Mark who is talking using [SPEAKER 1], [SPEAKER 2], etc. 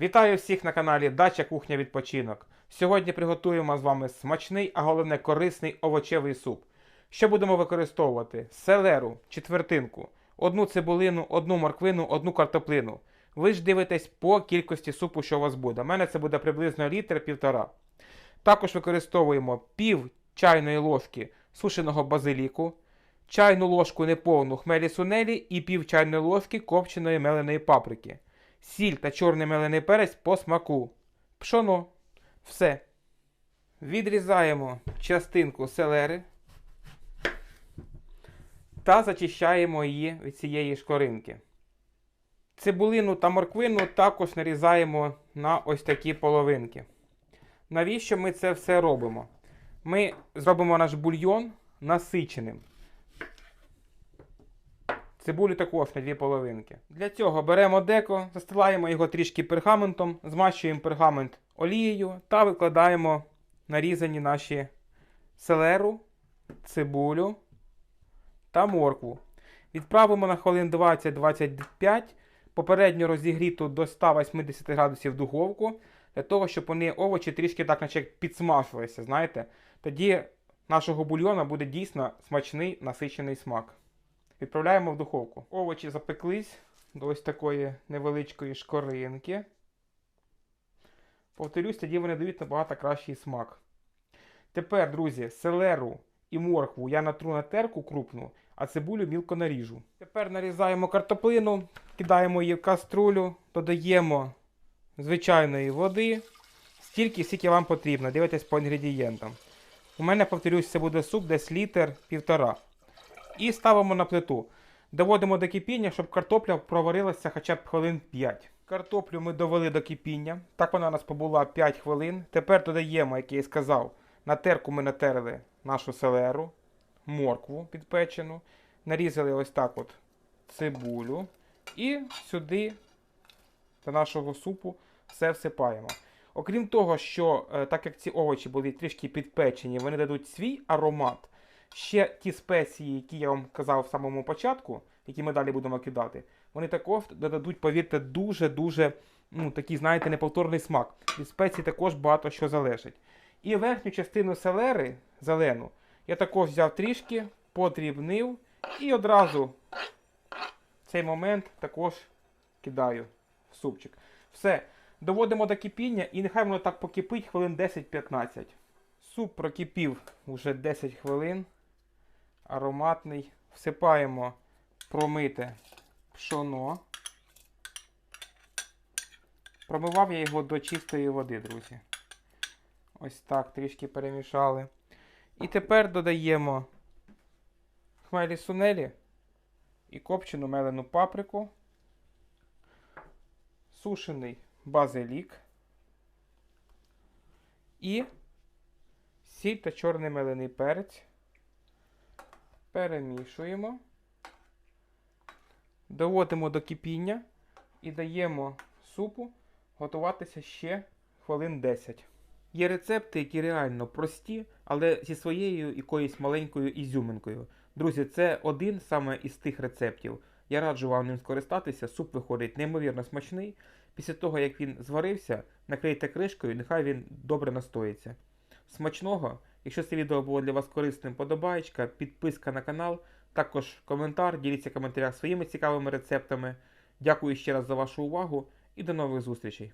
[SPEAKER 1] Вітаю всіх на каналі Дача Кухня Відпочинок. Сьогодні приготуємо з вами смачний, а головне корисний овочевий суп. Що будемо використовувати? Селеру, четвертинку, одну цибулину, одну морквину, одну картоплину. Ви ж дивитесь по кількості супу, що у вас буде. У мене це буде приблизно літр півтора. Також використовуємо пів чайної ложки сушеного базиліку, чайну ложку неповну хмелі сунелі і пів чайної ложки копченої меленої паприки сіль та чорний мелений перець по смаку. Пшоно. Все. Відрізаємо частинку селери та зачищаємо її від цієї шкоринки. Цибулину та морквину також нарізаємо на ось такі половинки. Навіщо ми це все робимо? Ми зробимо наш бульйон насиченим. Цибулю також на дві половинки. Для цього беремо деко, застилаємо його трішки пергаментом, змащуємо пергамент олією та викладаємо нарізані наші селеру, цибулю та моркву. Відправимо на хвилин 20-25, попередньо розігріту до 180 градусів духовку, для того, щоб вони овочі трішки так наче підсмажилися, знаєте. Тоді нашого бульйона буде дійсно смачний насичений смак. Відправляємо в духовку. Овочі запеклись до ось такої невеличкої шкоринки. Повторюсь, тоді вони дають набагато кращий смак. Тепер, друзі, селеру і моркву я натру на терку крупну, а цибулю мілко наріжу. Тепер нарізаємо картоплину, кидаємо її в каструлю, додаємо звичайної води, стільки, скільки вам потрібно. Дивитесь по інгредієнтам. У мене, повторюсь, це буде суп десь літр півтора. І ставимо на плиту. Доводимо до кипіння, щоб картопля проварилася хоча б хвилин 5. Картоплю ми довели до кипіння. Так вона у нас побула 5 хвилин. Тепер додаємо, як я і сказав, на терку ми натерли нашу селеру, моркву підпечену. Нарізали ось так от цибулю. І сюди до нашого супу все всипаємо. Окрім того, що е, так як ці овочі були трішки підпечені, вони дадуть свій аромат. Ще ті спеції, які я вам казав в самому початку, які ми далі будемо кидати, вони також додадуть, повірте, дуже-дуже ну, такий, знаєте, неповторний смак. Від спецій також багато що залежить. І верхню частину селери, зелену, я також взяв трішки, подрібнив і одразу в цей момент також кидаю в супчик. Все. Доводимо до кипіння і нехай воно так покипить хвилин 10-15. Суп прокипів вже 10 хвилин. Ароматний. Всипаємо промите пшоно. Промивав я його до чистої води, друзі. Ось так трішки перемішали. І тепер додаємо хмелі сунелі і копчену мелену паприку, сушений базилік і сіль та чорний мелений перець. Перемішуємо, доводимо до кипіння і даємо супу готуватися ще хвилин 10. Є рецепти, які реально прості, але зі своєю якоюсь маленькою ізюминкою. Друзі, це один саме із тих рецептів. Я раджу вам ним скористатися. Суп виходить неймовірно смачний. Після того, як він зварився, накрийте кришкою, нехай він добре настоїться. Смачного! Якщо це відео було для вас корисним, подобаєчка, підписка на канал, також коментар, діліться в коментарях своїми цікавими рецептами. Дякую ще раз за вашу увагу і до нових зустрічей!